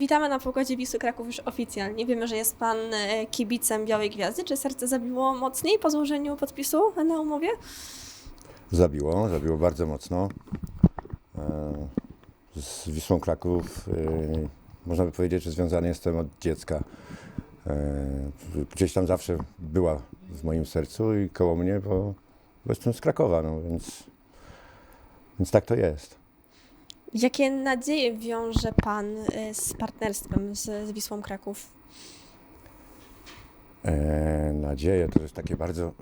Witamy na pokładzie Wisły Kraków już oficjalnie. Wiemy, że jest Pan e, kibicem Białej Gwiazdy. Czy serce zabiło mocniej po złożeniu podpisu na umowie? Zabiło, zabiło bardzo mocno. E, Z Wisłą Kraków e, można by powiedzieć, że związany jestem od dziecka. Gdzieś tam zawsze była w moim sercu i koło mnie, bo jestem z Krakowa, no więc, więc tak to jest. Jakie nadzieje wiąże Pan e, z partnerstwem z, z Wisłą Kraków? E, nadzieję to jest takie bardzo,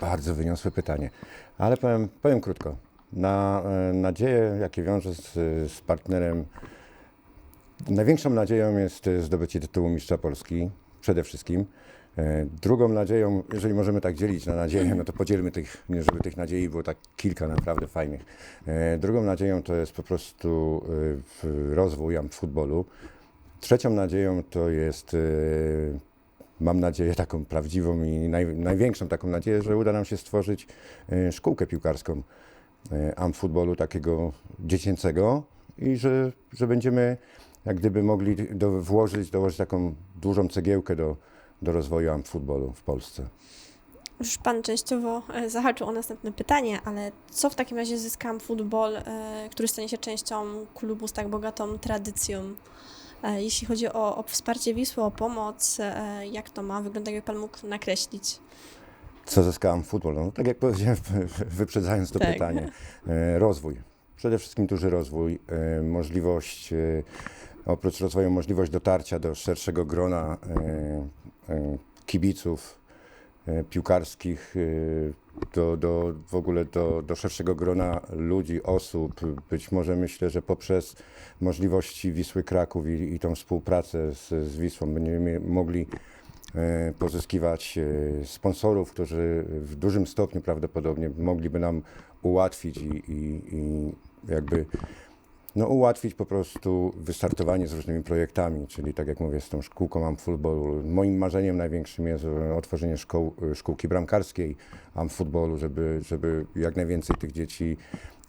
bardzo wyniosłe pytanie, ale powiem, powiem krótko. Na, e, nadzieję, jakie wiążę z, z partnerem, największą nadzieją jest e, zdobycie tytułu mistrza Polski, przede wszystkim. E, Drugą nadzieją, jeżeli możemy tak dzielić na nadzieję, no to podzielmy tych, żeby tych nadziei było tak kilka naprawdę fajnych. E, Drugą nadzieją to jest po prostu e, w- rozwój am futbolu. Trzecią nadzieją to jest mam nadzieję, taką prawdziwą i naj, największą taką nadzieję, że uda nam się stworzyć szkółkę piłkarską e, amfutbolu takiego dziecięcego i że, że będziemy jak gdyby mogli do, włożyć, dołożyć taką dużą cegiełkę do, do rozwoju amfutbolu w Polsce. Już Pan częściowo e, zahaczył o następne pytanie, ale co w takim razie zyskam futbol, e, który stanie się częścią klubu z tak bogatą tradycją? E, Jeśli chodzi o, o wsparcie Wisły, o pomoc, jak to ma wyglądać, jakby Pan mógł nakreślić? Co zyskałem futbol? No, tak jak powiedziałem, wyprzedzając to Tak. pytanie, rozwój. Przede wszystkim duży rozwój, możliwość, oprócz rozwoju, możliwość dotarcia do szerszego grona e, e, kibiców e, piłkarskich, do, do, w ogóle do, do szerszego grona ludzi, osób. Być może myślę, że poprzez możliwości Wisły Kraków i, i tą współpracę z, z Wisłą będziemy mogli pozyskiwać sponsorów, którzy w dużym stopniu prawdopodobnie mogliby nam ułatwić i, i, i jakby no, ułatwić po prostu wystartowanie z różnymi projektami, czyli tak jak mówię, z tą szkółką amfutbolu. Moim marzeniem największym jest e, otworzenie szkoł, e, szkółki bramkarskiej amfutbolu, żeby, żeby jak najwięcej tych dzieci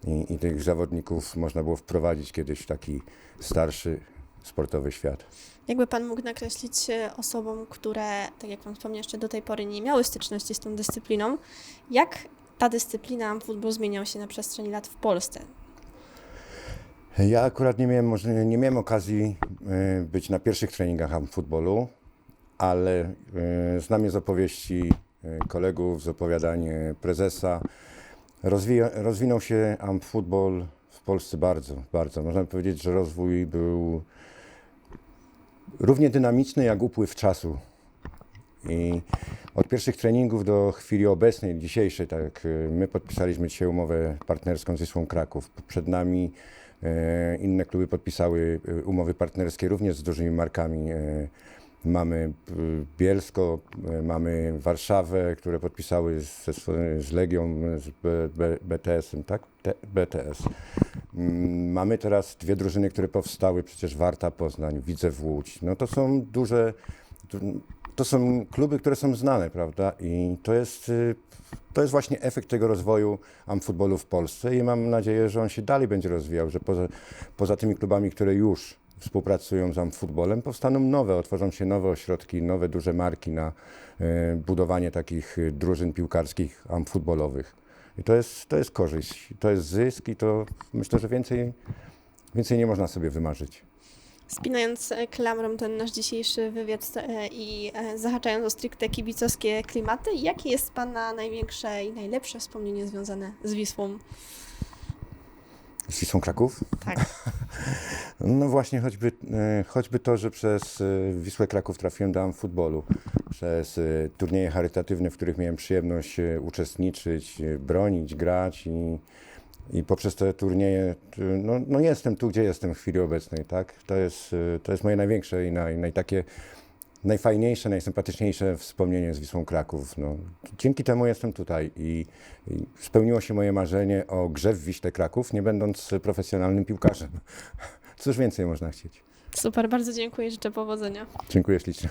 i, i tych zawodników można było wprowadzić kiedyś w taki starszy sportowy świat. Jakby Pan mógł nakreślić osobom, które, tak jak Pan wspomniał, jeszcze do tej pory nie miały styczności z tą dyscypliną, jak ta dyscyplina futbol zmieniał się na przestrzeni lat w Polsce? Ja akurat nie miałem, nie miałem okazji e, być na pierwszych treningach futbolu, ale e, znam je z opowieści e, kolegów, z opowiadań prezesa. Rozwija, rozwinął się futbol w Polsce bardzo, bardzo. Można powiedzieć, że rozwój był równie dynamiczny jak upływ czasu. I od pierwszych treningów do chwili obecnej, dzisiejszej, tak, my podpisaliśmy dzisiaj umowę partnerską z Wisłą Kraków. Przed nami inne kluby podpisały e, umowy partnerskie również z dużymi markami. E, mamy e, Bielsko, e, mamy Warszawę, które podpisały swo- z Legią, z BTS-em, tak? T, BTS. Mm, Mamy teraz dwie drużyny, które powstały, przecież Warta Poznań, Widzew Łódź. No to są duże, du- to są kluby, które są znane, prawda? I to jest, y, to jest właśnie efekt tego rozwoju amfutbolu w Polsce i mam nadzieję, że on się dalej będzie rozwijał, że poza, poza tymi klubami, które już współpracują z amfutbolem, powstaną nowe, otworzą się nowe ośrodki, nowe duże marki na y, budowanie takich y, drużyn piłkarskich amfutbolowych. I to jest, to jest korzyść, to jest zysk i to myślę, że więcej, więcej nie można sobie wymarzyć. Spinając e, klamrą ten nasz dzisiejszy wywiad e, i e, zahaczając o stricte kibicowskie klimaty, jakie jest Pana największe i najlepsze wspomnienie związane z Wisłą? Z Wisłą Kraków? Tak. No właśnie, choćby, choćby to, że przez Wisłę Kraków trafiłem do futbolu, przez turnieje charytatywne, w których miałem przyjemność uczestniczyć, bronić, grać i, i poprzez te turnieje, e, no, no jestem tu, gdzie jestem w chwili obecnej, tak? To jest, e, to jest moje największe i naj, naj takie najfajniejsze, najsympatyczniejsze wspomnienie z Wisłą Kraków. No, dzięki temu jestem tutaj i, i spełniło się moje marzenie o grze w Wiśle Kraków, nie będąc profesjonalnym piłkarzem. Cóż więcej można chcieć. Super, bardzo dziękuję, życzę powodzenia. Dziękuję ślicznie.